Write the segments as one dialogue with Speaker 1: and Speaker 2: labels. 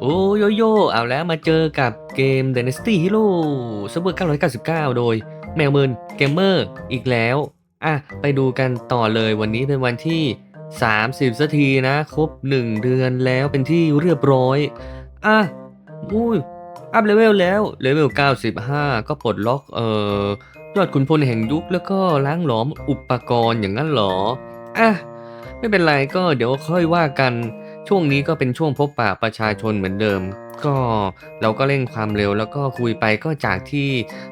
Speaker 1: โอ้โยโย่เอาแล้วมาเจอกับเกม Dynasty Hero ซิร์ฟเวอร์999 โดยแมวมืนเกมเมอร์อีกแล้ว อะ ไปดูกันต่อเลยวันนี้เป็นวันที่ 30สักทีนะ ครบ 1 เดือนแล้วเป็นที่เรียบร้อย อะอุ้ยอัพเลเวลแล้ว เลเวล 95 ก็ปลดล็อก เอ่อยอดขุนพลแห่งยุคแล้วก็ล้างหลอมอุปกรณ์อย่างนั้นเหรอ อะ ไม่เป็นไรก็เดี๋ยวค่อยว่ากัน ช่วงนี้ก็เป็นช่วงพบปะประชาชนเหมือนเดิม ก็เราก็เร่งความเร็วแล้วก็คุยไปก็จากที่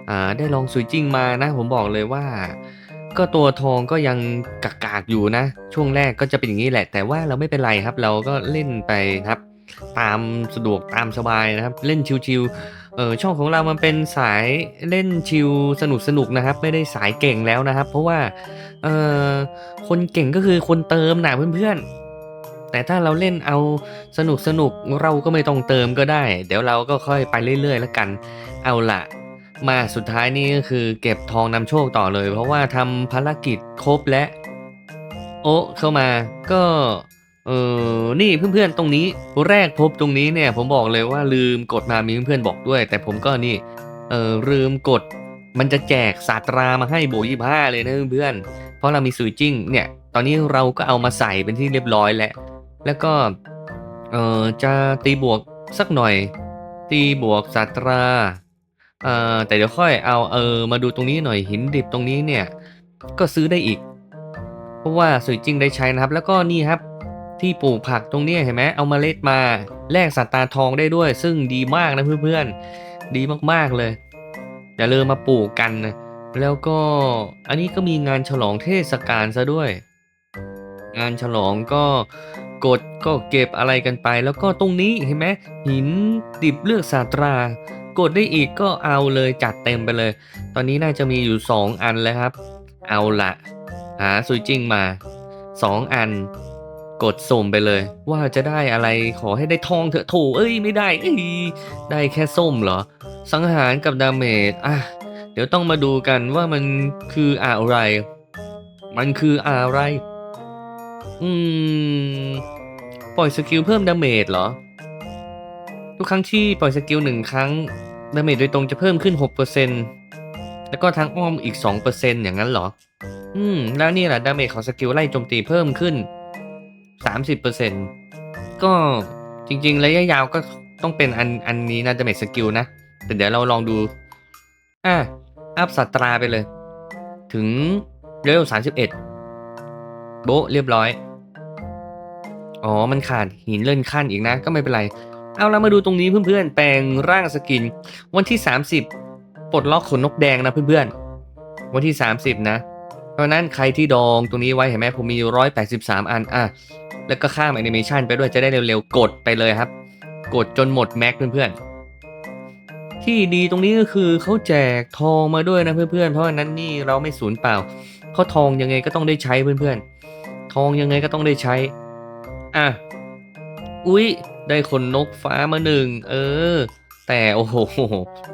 Speaker 1: อ่าได้ลองสวิตจิ้งมานะผมบอกเลยว่า ก็ตัวทองก็ยังกากๆอยู่นะ ช่วงแรกก็จะเป็นอย่างนี้แหละ แต่ว่าเราไม่เป็นไรครับ เราก็เล่นไปครับ ตามสะดวกตามสบายนะครับ เล่นชิวๆเออช่องของเรามันเป็นสายเล่นชิวสนุกสนุกนะครับ ไม่ได้สายเก่งแล้วนะครับ เพราะว่าเออคนเก่งก็คือคนเติมนะเพื่อนๆ แต่ถ้าเราเล่นเอาสนุกสนุกเราก็ไม่ต้องเติมก็ได้ เดี๋ยวเราก็ค่อยไปเรื่อยๆแล้วกัน เอาละมาสุดท้ายนี่ก็คือเก็บทองนำโชคต่อเลย เพราะว่าทำภารกิจครบและ โอะเข้ามาก็เออนี่เพื่อนๆตรงนี้แรกพบตรงนี้เนี่ย ผมบอกเลยว่าลืมกดมามีเพื่อนๆบอกด้วย แต่ผมก็นี่เออลืมกดมันจะแจกศาตรามาให้โบยี่ห้าเลยนะเพื่อนๆเพราะเรามีสวิตจิ้งเนี่ย ตอนนี้เราก็เอามาใส่เป็นที่เรียบร้อยแล้ว แล้วก็เออจะตีบวกสักหน่อย ตีบวกศาสตราเอ่อแต่เดี๋ยวค่อยเอาเออมาดูตรงนี้หน่อยหินดิบตรงนี้เนี่ย ก็ซื้อได้อีก เพราะว่าสวยจริงได้ใช้นะครับ แล้วก็นี่ครับที่ปลูกผักตรงนี้เห็นไหมเอามาเมล็ดมาแลกสัตว์ตาทองได้ด้วย ซึ่งดีมากนะเพื่อนๆดีมากๆเลยอย่าลืมมาปลูกกันนะแล้วก็อันนี้ก็มีงานฉลองเทศกาลซะด้วย งานฉลองก็ กดก็เก็บอะไรกันไป แล้วก็ตรงนี้เห็นไหมหินดิบเลือกศาตรากดได้อีกก็เอาเลยจัดเต็มไปเลย ตอนนี้น่าจะมีอยู่ 2 อันแล้วครับ เอาละหาซุยจิ้งมา 2 อัน กดส่งไปเลย ว่าจะได้อะไรขอให้ได้ทองเถอะโถเอ้ยไม่ได้เอ้ยได้แค่ส้มเหรอ สังหารกับดาเมจอะเดี๋ยวต้องมาดูกันว่ามันคืออะไร มันคืออะไร อืม ปล่อยสกิลเพิ่มดาเมจเหรอ ทุกครั้งที่ปล่อยสกิลหนึ่งครั้งดาเมจโดยตรงจะเพิ่มขึ้น 6%แล้วก็ทางอ้อมอีก 2%อย่างนั้นเหรอ อืม แล้วนี่แหละดาเมจของสกิลไล่โจมตีเพิ่มขึ้น 30%ก็จริงๆระยะยาวก็ต้องเป็นอันอันนี้นะดาเมจสกิลนะ แต่เดี๋ยวเราลองดู อะอัพสัตราไปเลย ถึงเลเวล31 โบะเรียบร้อย อ๋อ มันขาดหินเลื่อนขั้นอีกนะ ก็ไม่เป็นไร เอาเรามาดูตรงนี้เพื่อนๆ แปลงร่างสกิน วันที่ 30ปลดล็อกขนนกแดงนะเพื่อนๆ วันที่ 30 นะ เพราะนั้นใครที่ดองตรงนี้ไว้เห็นไหมผมมี183 อัน อะ แล้วก็ข้ามแอนิเมชันไปด้วยจะได้เร็วๆ กดไปเลยครับ กดจนหมดแม็กเพื่อนๆที่ดีตรงนี้ก็คือเขาแจกทองมาด้วยนะเพื่อนๆ เพราะนั้นนี่เราไม่สูญเปล่า เพราะทองยังไงก็ต้องได้ใช้เพื่อนๆ ทองยังไงก็ต้องได้ใช้ อะ อุ๊ย ได้ขนนกฟ้ามาหนึ่ง เออ แต่โอ้โห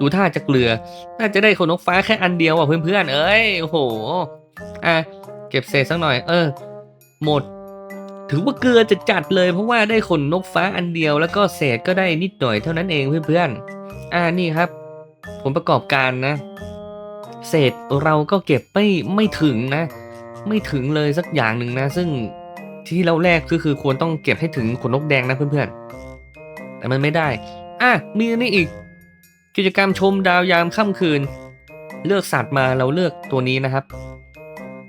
Speaker 1: ดูท่าจะเกลือ น่าจะได้ขนนกฟ้าแค่อันเดียวอะเพื่อนๆ เอ้ย โอ้โห อะ เก็บเศษสักหน่อย เออ หมด ถือว่าเกลือจะจัดเลยเพราะว่าได้ขนนกฟ้าอันเดียว แล้วก็เศษก็ได้นิดหน่อยเท่านั้นเองเพื่อนๆ อ่านี่ครับ ผลประกอบการนะ เศษเราก็เก็บไม่ไม่ถึงนะ ไม่ถึงเลยสักอย่างหนึ่งนะ ซึ่งที่เราแรกก็คือควรต้องเก็บให้ถึงขนนกแดงนะเพื่อนๆ แต่มันไม่ได้ อะ มีอันนี้อีก กิจกรรมชมดาวยามค่ำคืน เลือกสัตว์มาเราเลือกตัวนี้นะครับ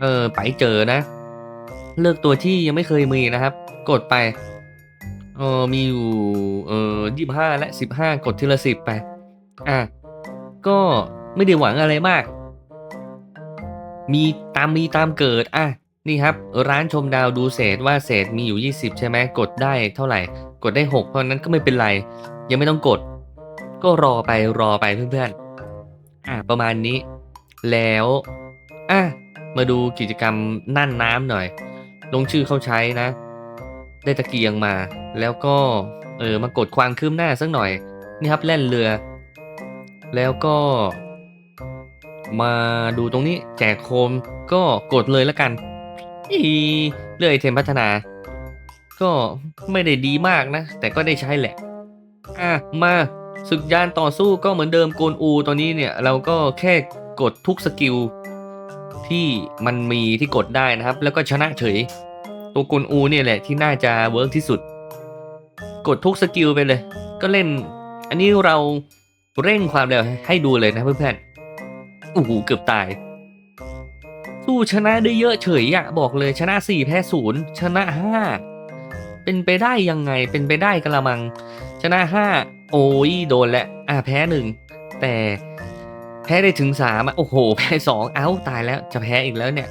Speaker 1: เออไปเจอนะ เลือกตัวที่ยังไม่เคยมีนะครับ กดไปเออมีอยู่เออยี่ห้าและสิบห้ากดทีละสิบไป อะ ก็ไม่ได้หวังอะไรมาก มีตามมีตามเกิดอะนี่ครับ ร้านชมดาวดูเศษว่าเศษมีอยู่ 20 ใช่ไหมกดได้เท่าไหร่ กดได้ 6 เพราะฉะนั้นก็ไม่เป็นไร ยังไม่ต้องกด ก็รอไปรอไปเพื่อนๆอะประมาณนี้ แล้วอะมาดูกิจกรรมนั่นน้ำหน่อย ลงชื่อเข้าใช้นะ ได้ตะเกียงมา แล้วก็เออมากดความคืบหน้าสักหน่อย นี่ครับแล่นเรือ แล้วก็ มาดูตรงนี้แจกโคมก็กดเลยแล้วกันอีเลื่อยไอเทมพัฒนา ก็ไม่ได้ดีมากนะ แต่ก็ได้ใช้แหละ อะ มาศึกยานต่อสู้ก็เหมือนเดิมโกนอูตอนนี้เนี่ย เราก็แค่กดทุกสกิลที่มันมีที่กดได้นะครับ แล้วก็ชนะเฉย ตัวโกนอูเนี่ยแหละที่น่าจะเวิร์กที่สุด กดทุกสกิลไปเลย ก็เล่น อันนี้เราเร่งความเร็วให้ดูเลยนะเพื่อนๆ โอ้โหเกือบตาย สู้ชนะได้เยอะเฉยอะบอกเลยชนะสี่แพ้ศูนย์ชนะห้าเป็นไปได้ยังไงเป็นไปได้กระมัง ชนะห้าโอ้ยโดนแล้วอะแพ้หนึ่งแต่แพ้ได้ถึงสามโอ้โห แพ้สองเอ้าตายแล้วจะแพ้อีกแล้วเนี่ย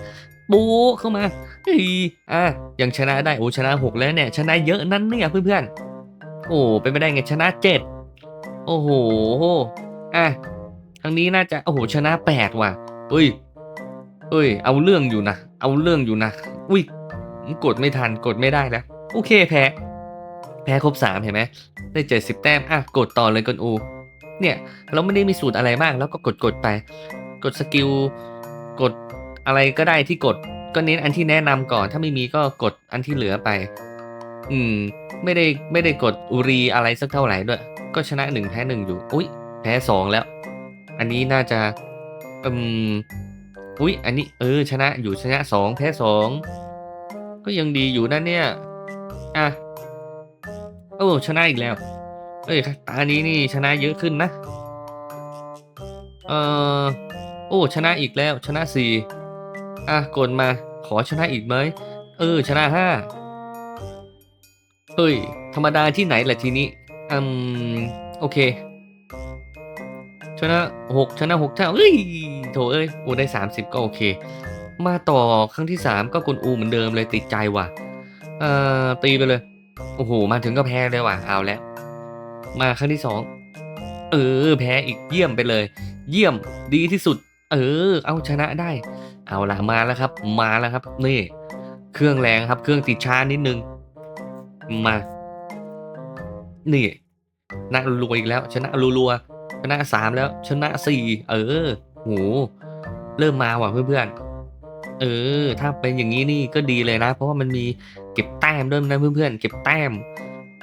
Speaker 1: บูเข้ามาเฮ้ยอะยังชนะได้โอ้ชนะหกแล้วเนี่ย ชนะเยอะนั่นเนี่ยเพื่อนๆโอ้เป็นไปได้ไงชนะเจ็ดโอ้โหอะ ครั้งนี้น่าจะโอ้โหชนะแปดว่ะเอ้ย เอ้ย เอาเรื่องอยู่นะเอาเรื่องอยู่นะอุ้ยกดไม่ทันกดไม่ได้แล้วโอเคแพ้ แพ้ครบสามเห็นไหมได้เจ็ดสิบแต้มอะกดต่อเลยกดอู เนี่ย เราไม่ได้มีสูตรอะไรมากแล้วก็กดกดไป กดสกิลกดอะไรก็ได้ที่กดก็เน้นอันที่แนะนำก่อน ถ้าไม่มีก็กดอันที่เหลือไป อืม ไม่ได้ไม่ได้กดอุรีอะไรสักเท่าไหร่ด้วย ก็ชนะหนึ่งแพ้หนึ่งอยู่ อุ้ยแพ้สองแล้ว อันนี้น่าจะอืมอุ้ยอันนี้เออชนะอยู่ชนะสองแพ้สองก็ยังดีอยู่นะเนี่ย อะโอ้ชนะอีกแล้ว เอ้ยตานี้นี่ชนะเยอะขึ้นนะ เออโอ้ชนะอีกแล้วชนะสี่อะกดมาขอชนะอีกไหมเออ ชนะห้าเฮ้ย ธรรมดาที่ไหนละทีนี้ อืม โอเค ชนะหกชนะหกเท่าเอ้ยโถเอ้ยโอ้ได้สามสิบก็โอเค มาต่อครั้งที่สามก็กลอูเหมือนเดิมเลยติดใจว่ะเอ่อตีไปเลยโอ้โหมาถึงก็แพ้เลยว่ะเอาแล้ว มาครั้งที่สองเออ แพ้อีกเยี่ยมไปเลย เยี่ยมดีที่สุด เออ เอาชนะได้ เอาละมาแล้วครับ มาแล้วครับ นี่ เครื่องแรงครับ เครื่องติดช้านิดนึง มา นี่ชนะรัวอีกแล้ว ชนะรัวๆ ชนะสามแล้ว ชนะสี่เออโหเริ่มมาว่ะเพื่อนๆเออ ถ้าเป็นอย่างนี้นี่ก็ดีเลยนะ เพราะว่ามันมีเก็บแต้มด้วยนะเพื่อนๆเก็บแต้ม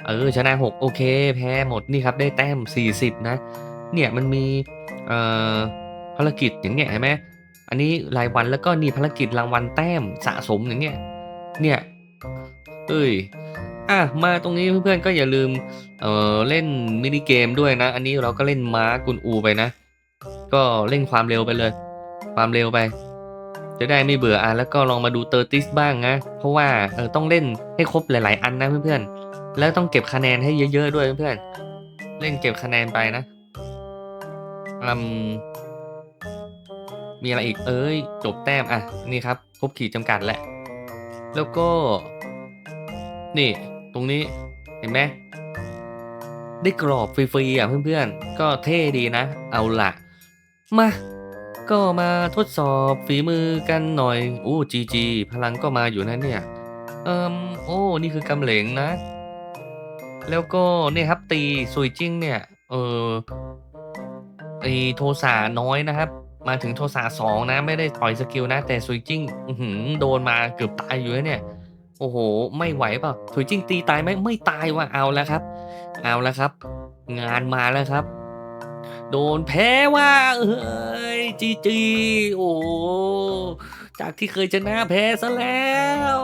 Speaker 1: เออ ชนะหกโอเค แพ้หมดนี่ครับ ได้แต้มสี่สิบนะ เนี่ยมันมีเอ่อภารกิจอย่างเงี้ยเห็นไหมอันนี้รายวันแล้วก็นี่ภารกิจรางวัลแต้มสะสมอย่างเงี้ยเนี่ยเอ้ย อะมาตรงนี้เพื่อนๆก็อย่าลืมเออเล่นมินิเกมด้วยนะ อันนี้เราก็เล่นม้ากุนอูไปนะ ก็เร่งความเร็วไปเลย ความเร็วไป จะได้ไม่เบื่ออะแล้วก็ลองมาดูเตอร์ติสบ้างนะ เพราะว่าเออต้องเล่นให้ครบหลาย ๆ อันนะเพื่อนๆแล้วต้องเก็บคะแนนให้เยอะ ๆ ด้วยเพื่อนๆเล่นเก็บคะแนนไปนะอืมมีอะไรอีกเอ้ย จบแต้มอะนี่ครับครบขีดจำกัดแล้วแล้วก็ นี่ ตรงนี้เห็นไหมได้กรอบฟรีๆอะเพื่อนๆ ก็เท่ดีนะ เอาละมา ก็มาทดสอบฝีมือกันหน่อย โอ้จีจีพลังก็มาอยู่นะเนี่ย เอิมโอ้ นี่คือกำเหลงนะ แล้วก็เนี่ยครับตีซุยจิ้งเนี่ย เออไอโทสาน้อยนะครับ มาถึงโทสาสองนะ ไม่ได้ปล่อยสกิลนะ แต่ซุยจิ้งโดนมาเกือบตายอยู่แล้วเนี่ย โอ้โห ไม่ไหวเปล่าถุยจริงตีตายไหมไม่ตายว่ะเอาแล้วครับ เอาแล้วครับ งานมาแล้วครับ โดนแพ้ว่าเอ้ยจีจีโอ้จากที่เคยชนะแพ้ซะแล้ว